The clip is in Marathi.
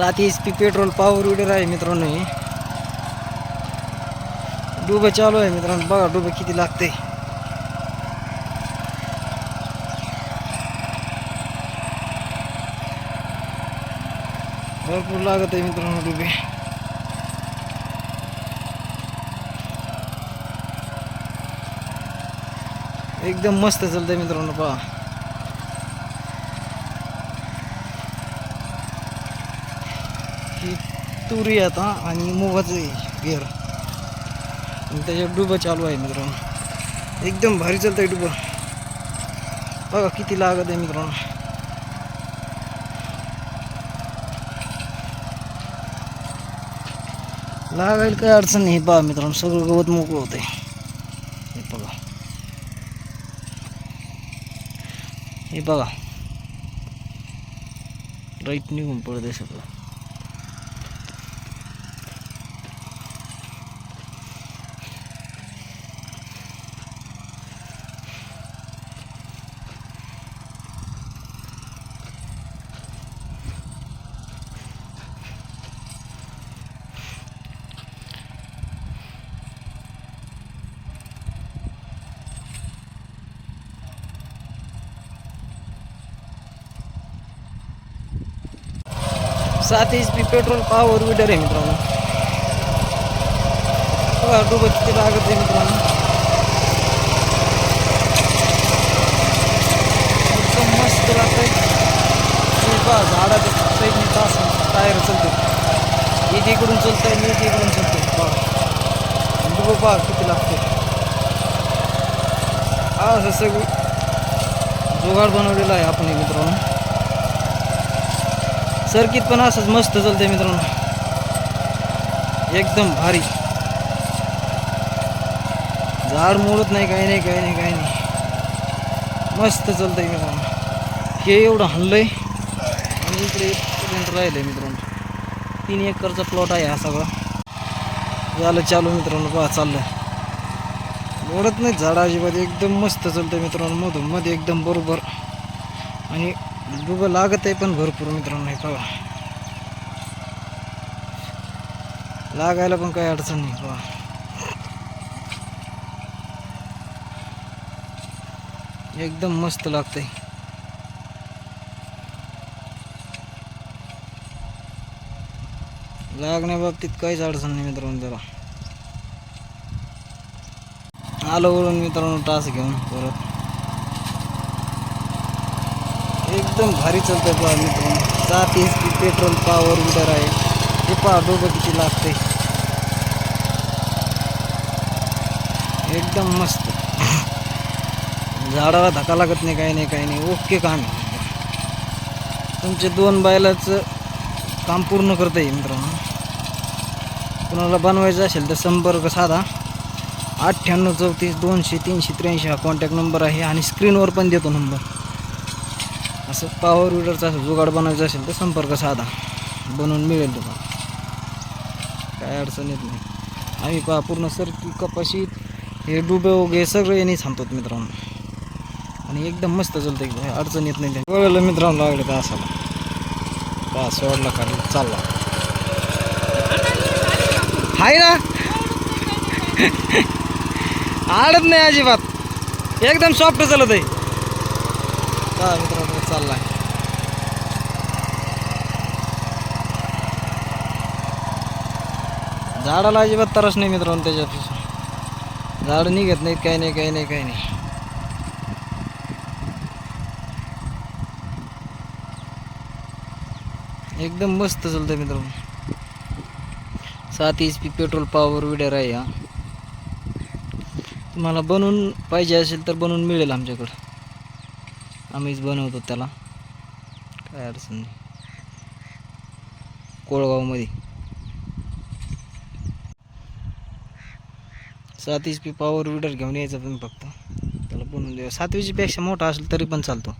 सात H P petrol power weeder आहे मित्रांनो हे. डुबं चालू आहे मित्रांनो. बघा डुबं किती लागते भरपूर लागत आहे मित्रांनो डुबे. एकदम मस्त चालतंय मित्रांनो पहा. ही तुरी आता आणि मुगाचं आहे गेअर आणि त्याच्यात डुबं चालू आहे मित्रांनो. एकदम भारी चालतं आहे डुबं. बघा किती लागत आहे मित्रांनो. लागायला काही अडचण नाही पहा मित्रांनो सगळं गवत मोकळं होतंय. हे बघा. हे बघा. राईट निघून पडत आहे सगळं. सात H P petrol power weeder आहे मित्रांनो. बघा डुबं किती लागत आहे मित्रांनो. एकदम मस्त लागतंय. हे पहा झाडाच्या साईडने तास टायर चालते एक इकडून चलत आहे एक इकडून चालतंय बघा डुबं पहा किती लागते हा असं सगळं जुगाड बनवलेला आहे आपण मित्रांनो. सर्किट पण असंच मस्त चालतंय मित्रांनो. एकदम भारी. झाड मोडत नाही काही नाही काही नाही काही नाही. मस्त चालतंय मित्रांनो. हे एवढं हल्लंय आणि इकडे इथपर्यंत राहिलंय मित्रांनो. तीन एकरचा प्लॉट आहे हा सगळा. झालं चालू मित्रांनो पहा चाललं मोडत नाही झाड अजिबात. एकदम मस्त चालतंय मित्रांनो. मधून मध्ये एकदम बरोबर. आणि डुबं लागत आहे पण भरपूर मित्रांनो हे बघा. लागायला पण काही अडचण नाही बघा. एकदम मस्त लागतंय. लागण्याबाबतीत काहीच अडचण नाही मित्रांनो जरा. आलो वळून मित्रांनो टास घेऊन परत. एकदम भारी चालतंय पहा मित्रांनो सात H P petrol power weeder आहे. हे पहा डोकं किती लागते एकदम मस्त. झाडाला धक्का लागत नाही काही नाही काही नाही. ओके काम तुमचे दोन बायलाचं काम पूर्ण करता येईल मित्रांनो. कुणाला बनवायचं असेल तर संपर्क साधा. अठ्ठ्याण्णव चौतीस दोनशे तीनशे त्र्याऐंशी हा कॉन्टॅक्ट नंबर आहे आणि स्क्रीनवर पण देतो नंबर असं पॉवर विडरचा असं जुगाड बनवायचा असेल तर संपर्क साधा. बनवून मिळेल तुम्हाला. काय अडचण येत नाही. आम्ही पहा पूर्ण सरकी कपाशीत हे डुबे वगैरे सगळं यांनी थांबतात मित्रांनो. आणि एकदम मस्त चालतं एकदम अडचण येत नाही कळलं मित्रांनो लागलं का असाला पहा सोडला का चालला. हाय ना? आडत नाही अजिबात. एकदम सॉफ्ट चालत आहे का मित्रांनो? चाललाय. झाडाला अजिबात तरच नाही मित्रांनो त्याच्यापासून. झाड निघत नाहीत काही नाही काही नाही काही नाही. एकदम मस्त चालतंय मित्रांनो. सात H P petrol power weeder आहे हा. तुम्हाला बनवून पाहिजे असेल तर बनवून मिळेल आमच्याकडं. आम्हीच बनवतो त्याला. काय अडचण नाही. कोळगावमध्ये. सात एच पी पॉवर विडर घेऊन यायचं तुम्ही फक्त. त्याला बनवून देऊ. सात पेक्षा मोठा असेल तरी पण चालतो.